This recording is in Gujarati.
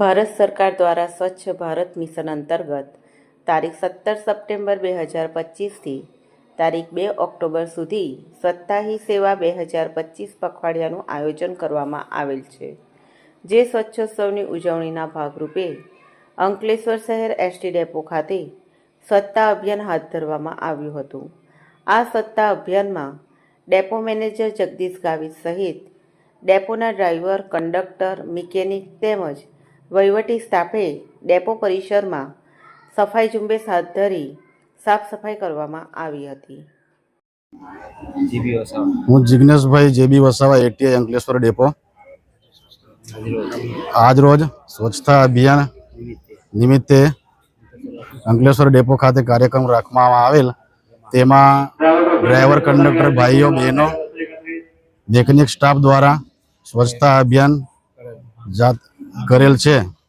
ભારત સરકાર દ્વારા સ્વચ્છ ભારત મિશન અંતર્ગત તારીખ સત્તર સપ્ટેમ્બર બે હજાર પચીસથી તારીખ બે ઓક્ટોબર સુધી સત્તાહી સેવા બે હજાર પચીસ પખવાડિયાનું આયોજન કરવામાં આવેલ છે, જે સ્વચ્છોત્સવની ઉજવણીના ભાગરૂપે અંકલેશ્વર શહેર એસટી ડેપો ખાતે સ્વચ્છતા અભિયાન હાથ ધરવામાં આવ્યું હતું. આ સ્વચ્છતા અભિયાનમાં ડેપો મેનેજર જગદીશ ગાવિત સહિત ડેપોના ડ્રાઈવર, કંડક્ટર, મિકેનિક તેમજ વહીવટી સ્ટાફે ડેપો પરિસરમાં સફાઈ ઝુંબેશ હાથ ધરી સાફ સફાઈ કરવામાં આવી હતી. હું Jigneshbhai JB Vasava ATI Ankleshwar depot. આજ રોજ સ્વચ્છતા અભિયાન નિમિત્તે નિમિત્તે અંકલેશ્વર ડેપો ખાતે કાર્યક્રમ રાખવામાં આવેલ. તેમાં ડ્રાઈવર કંડક્ટર ભાઈઓ બહેનો મેકેનિક સ્ટાફ દ્વારા સ્વચ્છતા અભિયાન જાત કરેલ છે.